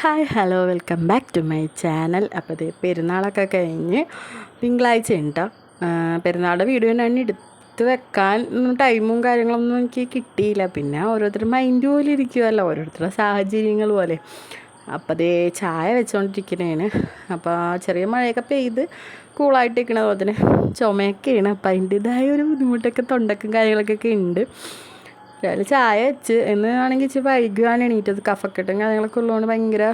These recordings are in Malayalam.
Hi hello welcome back to my channel. അപ്പോൾ ഇത് പെരുന്നാളൊക്കെ കഴിഞ്ഞ് തിങ്കളാഴ്ച ഉണ്ടോ. പെരുന്നാളുടെ വീഡിയോ ഞാൻ എടുത്ത് വെക്കാൻ ടൈമും കാര്യങ്ങളൊന്നും എനിക്ക് കിട്ടിയില്ല. പിന്നെ ഓരോരുത്തർ മൈൻഡ് പോലെ ഇരിക്കുമല്ലോ ഓരോരുത്തരുടെ സാഹചര്യങ്ങൾ പോലെ. അപ്പോൾ അതേ ചായ വെച്ചുകൊണ്ടിരിക്കുന്നതിന് അപ്പോൾ ചെറിയ മഴയൊക്കെ പെയ്ത് കൂളായിട്ട് ഇരിക്കണ പോലെ തന്നെ ചുമയൊക്കെയാണ്. അപ്പം അതിന്റെതായ ഒരു ബുദ്ധിമുട്ടൊക്കെ തൊണ്ടക്കും കാര്യങ്ങളൊക്കെ ഉണ്ട്. രാവിലെ ചായ വെച്ച് എന്ന് വേണമെങ്കിൽ ഇച്ചിരി വൈകുകയാണ് എണീറ്റത്. കഫക്കെട്ടും കാര്യങ്ങളൊക്കെ ഉള്ളതുകൊണ്ട് ഭയങ്കര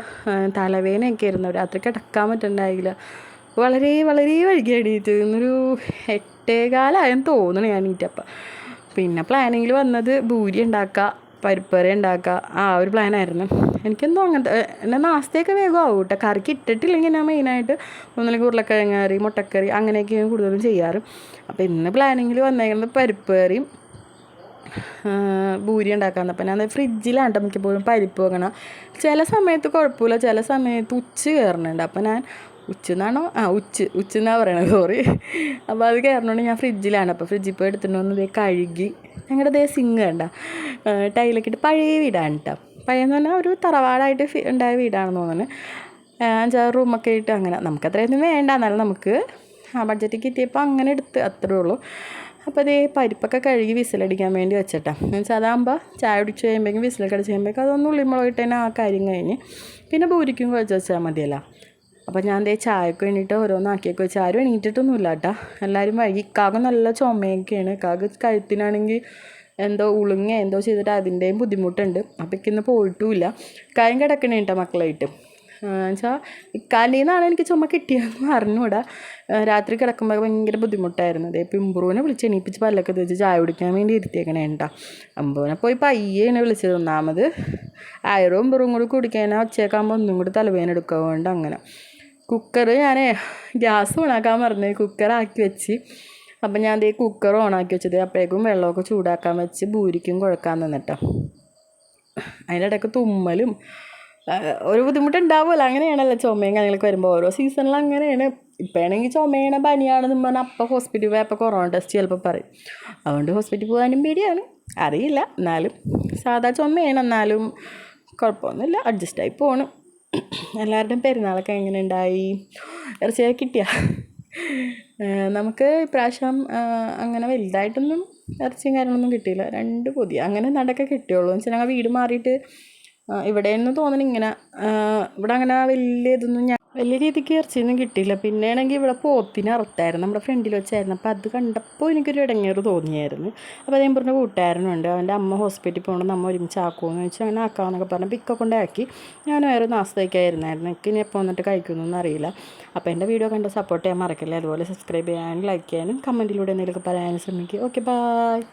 തലവേദനയൊക്കെ ആയിരുന്നു രാത്രി കിടക്കാൻ പറ്റുന്നുണ്ടായില്ല വളരെ വളരെ വൈകി എണീറ്റത് ഇന്നൊരു എട്ടേകാലായെന്ന് തോന്നുന്നു ഞാൻ എണീറ്റപ്പം. പിന്നെ പ്ലാനിങ്ങിൽ വന്നത് ഭൂരി ഉണ്ടാക്കുക പരിപ്പറി ഉണ്ടാക്കുക ആ ഒരു പ്ലാനായിരുന്നു എനിക്കെന്തോ അങ്ങനത്തെ എന്നാൽ നാസ്തയൊക്കെ വേഗം ആവും കേട്ടോ കറിക്ക് ഇട്ടിട്ടില്ലെങ്കിൽ ഞാൻ മെയിനായിട്ട് ഒന്നില്ലെങ്കിൽ ഉരുളക്കിഴങ്ങ് കറി മുട്ടക്കറി അങ്ങനെയൊക്കെയാണ് കൂടുതലും ചെയ്യാറ്. അപ്പോൾ ഇന്ന് പ്ലാനിങ്ങിൽ വന്നേക്കുന്നത് പരിപ്പ് കറിയും ഭൂരി ഉണ്ടാക്കാൻ അപ്പം ഞാൻ ഫ്രിഡ്ജിലാണ് മിക്കപ്പോഴും പരിപ്പ് വെക്കണം. ചില സമയത്ത് കുഴപ്പമില്ല ചില സമയത്ത് ഉച്ച കയറണുണ്ട് അപ്പം ഞാൻ ഉച്ച എന്നാണോ ആ ഉച്ച ഉച്ച എന്നാണ് പറയണത് സോറി അപ്പോൾ അത് കയറണോണ്ട് ഞാൻ ഫ്രിഡ്ജിലാണ്. അപ്പോൾ ഫ്രിഡ്ജിൽ പോയി എടുത്തിട്ട് ഇതേ കഴുകി. ഞങ്ങളുടെ ദേ സിങ് കണ്ട ടൈലൊക്കെ ഇട്ട് പഴയ വീടാണ് കേട്ടോ പഴയെന്ന് പറഞ്ഞാൽ ഒരു തറവാടായിട്ട് ഉണ്ടായ വീടാണെന്ന് തോന്നുന്നു. അഞ്ചാറ് റൂമൊക്കെ ഇട്ട് അങ്ങനെ. നമുക്ക് അത്രയൊന്നും വേണ്ട. എന്നാലും നമുക്ക് ആ ബഡ്ജറ്റ് കിട്ടിയപ്പോൾ അങ്ങനെ എടുത്ത് അത്രേ ഉള്ളൂ. അപ്പോൾ അതേ പരിപ്പൊക്കെ കഴുകി വിസിലടിക്കാൻ വേണ്ടി വെച്ചിട്ടാ. എന്നുവെച്ചാൽ അതാകുമ്പോൾ ചായ കുടിച്ച് കഴിയുമ്പോഴേക്കും വിസിലൊക്കെ അടിച്ച് കഴിയുമ്പോഴേക്കും അതൊന്നും ഉള്ളിമുളകിട്ട് തന്നെ ആ കാര്യം കഴിഞ്ഞ് പിന്നെ പൂരിക്കും കുഴച്ച് വെച്ചാൽ മതിയല്ലോ. അപ്പോൾ ഞാൻ ദേ ചായക്ക് വേണ്ടിയിട്ട് ഓരോന്നാക്കിയൊക്കെ വെച്ച്. ആരും എണീറ്റിട്ടൊന്നുമില്ല കേട്ടോ. എല്ലാവരും വൈകി. ഇക്കാകെ നല്ല ചുമയൊക്കെയാണ്. ഇക്കാകെ കഴുത്തിനാണെങ്കിൽ എന്തോ ഉളുങ്ങ എന്തോ ചെയ്തിട്ട് അതിന്റെയും ബുദ്ധിമുട്ടുണ്ട്. അപ്പോൾ ഇന്ന് പോയിട്ടുമില്ല. കാര്യം കിടക്കണേ കേട്ടോ മക്കളായിട്ട്. വെച്ചാൽ ഇക്കാലിന്നാണ് എനിക്ക് ചുമ കിട്ടിയതെന്ന് അറിഞ്ഞൂടാ. രാത്രി കിടക്കുമ്പോൾ ഭയങ്കര ബുദ്ധിമുട്ടായിരുന്നു. അതേ ഇപ്പം ഇമ്പ്രൂവിനെ വിളിച്ച് എണീപ്പിച്ച് പല്ലൊക്കെ തേച്ച് ചായ കുടിക്കാൻ വേണ്ടി ഇരുത്തിയേക്കണേ ഉണ്ടാ അമ്പൂനെ പോയി പയ്യേനെ വിളിച്ചത് ഒന്നാമത് ആയിരവും ഇമ്പ്രൂവും കൂടി കുടിക്കാനാ ഉച്ചയൊക്കെയാകുമ്പോൾ ഒന്നും കൂടി തലവേദന എടുക്കുക അങ്ങനെ. കുക്കർ ഞാൻ ഗ്യാസ് ഓണാക്കാൻ പറഞ്ഞു കുക്കറാക്കി വെച്ച്. അപ്പം ഞാൻ ദേ കുക്കർ ഓണാക്കി വെച്ചത്. അപ്പോഴേക്കും വെള്ളമൊക്കെ ചൂടാക്കാൻ വെച്ച് ഭൂരിക്കും കുഴക്കാൻ നിന്നിട്ടോ. അതിന്റെ ഇടയ്ക്ക് തുമ്മലും ഒരു ബുദ്ധിമുട്ടുണ്ടാവുമല്ലോ അങ്ങനെയാണല്ലോ ചുമയും കാര്യങ്ങളൊക്കെ വരുമ്പോൾ ഓരോ സീസണിൽ അങ്ങനെയാണ്. ഇപ്പോഴാണെങ്കിൽ ചുമയാണ് പനിയാണെന്ന് പറഞ്ഞാൽ അപ്പം ഹോസ്പിറ്റലിൽ പോയപ്പോൾ കൊറോണ ടെസ്റ്റ് ചിലപ്പോൾ പറയും. അതുകൊണ്ട് ഹോസ്പിറ്റലിൽ പോകാനും പേടിയാണ്. അറിയില്ല. എന്നാലും സാധാ ചുമയാണ്. എന്നാലും കുഴപ്പമൊന്നുമില്ല. അഡ്ജസ്റ്റായി പോകണം എല്ലാവരുടെയും പെരുന്നാളൊക്കെ എങ്ങനെ ഉണ്ടായി ഇറച്ചിയൊക്കെ കിട്ടിയ? നമുക്ക് ഇപ്രാവശ്യം അങ്ങനെ വലുതായിട്ടൊന്നും ഇറച്ചിയും കാര്യങ്ങളൊന്നും കിട്ടിയില്ല. രണ്ട് പൊതി. അങ്ങനെ നടക്കെ കിട്ടിയുള്ളൂ. എന്ന് വെച്ചാൽ ഞങ്ങൾ വീട് മാറിയിട്ട് ഇവിടെയെന്ന് തോന്നുന്നു ഇങ്ങനെ ഇവിടെ അങ്ങനെ വലിയ ഇതൊന്നും ഞാൻ വലിയ രീതിക്ക് ഇറച്ചിയൊന്നും കിട്ടിയില്ല. പിന്നെ ആണെങ്കിൽ ഇവിടെ പോത്തിനെ അറുത്തായിരുന്നു. നമ്മുടെ ഫ്രണ്ടിൽ വെച്ചായിരുന്നു. അപ്പോൾ അത് കണ്ടപ്പോൾ എനിക്കൊരു ഇടങ്ങേറ് തോന്നിയായിരുന്നു. അപ്പോൾ അതേ പറഞ്ഞ കൂട്ടുകാരനുണ്ട്. അവന്റെ അമ്മ ഹോസ്പിറ്റലിൽ പോകണം നമ്മൾ ഒരുമിച്ച് ആക്കുമെന്ന് വെച്ചാൽ അങ്ങനെ ആക്കാമെന്നൊക്കെ പറഞ്ഞ്. കൊണ്ട് കൊണ്ടാക്കി ഞാൻ വേറെ നാസ്തയ്ക്കായിരുന്നായിരുന്നു എനിക്ക് ഇനി എപ്പോൾ വന്നിട്ട് കഴിക്കുന്നൊന്നും അറിയില്ല. അപ്പോൾ എന്റെ വീഡിയോ കണ്ട് സപ്പോർട്ട് ചെയ്യാൻ മറക്കില്ല. അതുപോലെ സബ്സ്ക്രൈബ് ചെയ്യാനും ലൈക്ക് ചെയ്യാനും കമന്റിലൂടെ എന്തെങ്കിലുമൊക്കെ പറയാനും ശ്രമിക്കുക. Okay bye